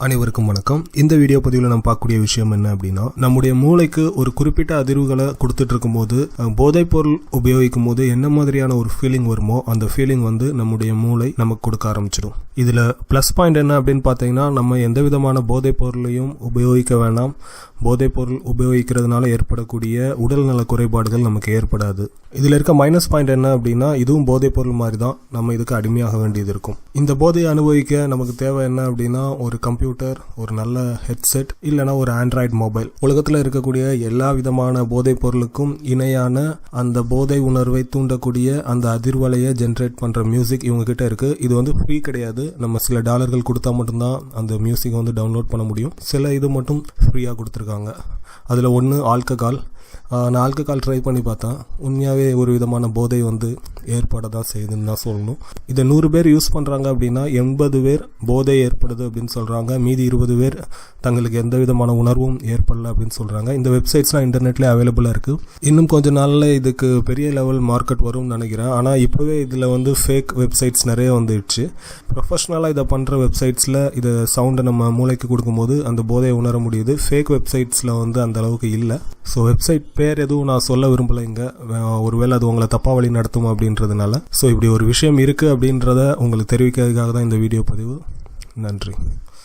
அனைவருக்கும் வணக்கம். இந்த வீடியோ பதிவில் நம்ம பார்க்கக்கூடிய விஷயம் என்ன அப்படின்னா நம்முடைய மூளைக்கு ஒரு குறிப்பிட்ட அதிர்வுகளை கொடுத்துட்டு இருக்கும்போது அஹ், போதைப் பொருள் உபயோகிக்கும் போது என்ன மாதிரியான ஒரு ஃபீலிங் வருமோ அந்த ஃபீலிங் வந்து நம்முடைய மூளை நமக்கு கொடுக்க ஆரம்பிச்சிடும். இதில் ப்ளஸ் பாயிண்ட் என்ன அப்படின்னு பார்த்தீங்கன்னா நம்ம எந்த விதமான போதைப் பொருளையும் உபயோகிக்க வேண்டாம் போதைப் பொருள் உபயோகிக்கிறதுனால ஏற்படக்கூடிய உடல்நல குறைபாடுகள் நமக்கு ஏற்படாது. இதில் இருக்க மைனஸ் பாயிண்ட் என்ன அப்படின்னா இதுவும் போதைப் பொருள் மாதிரி தான் நம்ம இதுக்கு அடிமையாக வேண்டியது இருக்கும். இந்த போதையை அனுபவிக்க நமக்கு தேவை என்ன அப்படின்னா ஒரு கம்ப்யூட்டர் கம்ப்யூட்டர் ஒரு நல்ல ஹெட்செட் இல்லைனா ஒரு ஆண்ட்ராய்டு மொபைல் உலகத்தில் இருக்கக்கூடிய எல்லா விதமான போதைப் பொருளுக்கும் இணையான அந்த போதை உணர்வை தூண்டக்கூடிய அந்த அதிர்வலையை ஜென்ரேட் பண்ணுற மியூசிக் இவங்க கிட்ட இருக்கு. இது வந்து ஃப்ரீ கிடையாது. நம்ம சில டாலர்கள் கொடுத்தா மட்டும்தான் அந்த மியூசிக்கை வந்து டவுன்லோட் பண்ண முடியும். சில இது மட்டும் ஃப்ரீயாக கொடுத்துருக்காங்க. அதில் ஒன்று ஆல்கஹால் நான் ஆல்கஹால் ட்ரை பண்ணி பார்த்தேன். உண்மையாகவே ஒரு விதமான போதை வந்து ஏற்பட தான் செய்யுதுன்னு தான் சொல்லணும். இதை நூறு பேர் யூஸ் பண்ணுறாங்க அப்படின்னா எண்பது பேர் போதை ஏற்படுது அப்படின்னு சொல்கிறாங்க மீதி இருபது பேர் தங்களுக்கு எந்த விதமான உணர்வும் ஏற்படல அப்படின்னு சொல்கிறாங்க இந்த வெப்சைட்ஸ்லாம் இன்டர்நெட்லேயே அவைலபிளாக இருக்குது இன்னும் கொஞ்சம் நாளில் இதுக்கு பெரிய லெவல் மார்க்கெட் வரும்னு நினைக்கிறேன். ஆனால் இப்போவே இதில் வந்து ஃபேக் வெப்சைட்ஸ் நிறைய வந்துடுச்சு. ப்ரொஃபஷ்னலாக இதை பண்ணுற வெப்சைட்ஸில் இதை சவுண்டை நம்ம மூளைக்கு கொடுக்கும்போது அந்த போதையை உணர முடியுது. ஃபேக் வெப்சைட்ஸில் வந்து அந்த அளவுக்கு இல்லை. ஸோ வெப்சைட் பேர் எதுவும் நான் சொல்ல விரும்பலைங்க அஹ் ஒருவேளை அது உங்களை தப்பாக வழி நடத்தும் அப்படின்றதுனால. ஸோ இப்படி ஒரு விஷயம் இருக்குது அப்படின்றத உங்களுக்கு தெரிவிக்கிறதுக்காக தான் இந்த வீடியோ பதிவு. நன்றி.